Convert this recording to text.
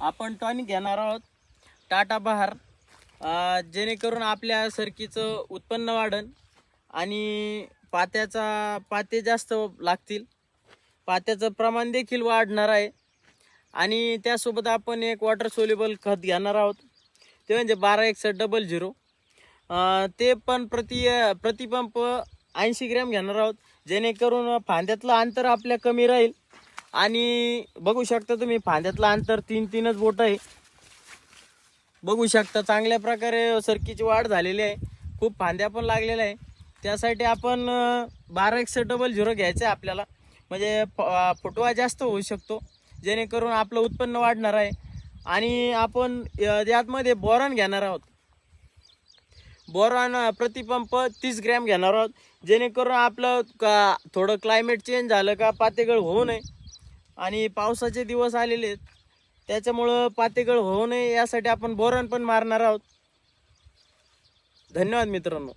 आपण टॉनिक घेणार आहोत. टाटा बहार जेणेकरून आपल्या सरकीचं उत्पन्न वाढन आणि पात्याचा पाते जास्त लागतील. पात्याचं प्रमाण देखील वाढणार आहे. आणि त्यासोबत आपण एक वॉटर सोल्युबल खत घेणार आहोत. ते म्हणजे बारा एकसष्ट डबल झिरो ते पण प्रति प्रतिपंप ऐंशी ग्रॅम घेणार आहोत. जेणेकरून फांद्यातलं अंतर आपल्या कमी राहील. आणि बघू शकता तुम्ही फांद्यातलं अंतर तीन तीनच बोट आहे. बघू शकता चांगल्या प्रकारे सरकीची वाढ झालेली आहे. खूप फांद्या पण लागलेल्या आहे. त्यासाठी आपण बारा एकशे डबल झिरो घ्यायचं आहे आपल्याला. म्हणजे फोटोवा फुटवा जास्त होऊ शकतो. जेणेकरून आपलं उत्पन्न वाढणार आहे. आणि आपण यातमध्ये बोरॉन घेणार आहोत. बोरॉन प्रतिपंप तीस ग्रॅम घेणार आहोत. जेणेकरून आपलं का थोडं क्लायमेट चेंज झालं का पातेगळ होऊ नये. आणि पावसाचे दिवस आलेले आहेत. त्याच्यामुळं पातेगळ होऊ नये यासाठी आपण बोरण पण मारणार आहोत. धन्यवाद मित्रांनो.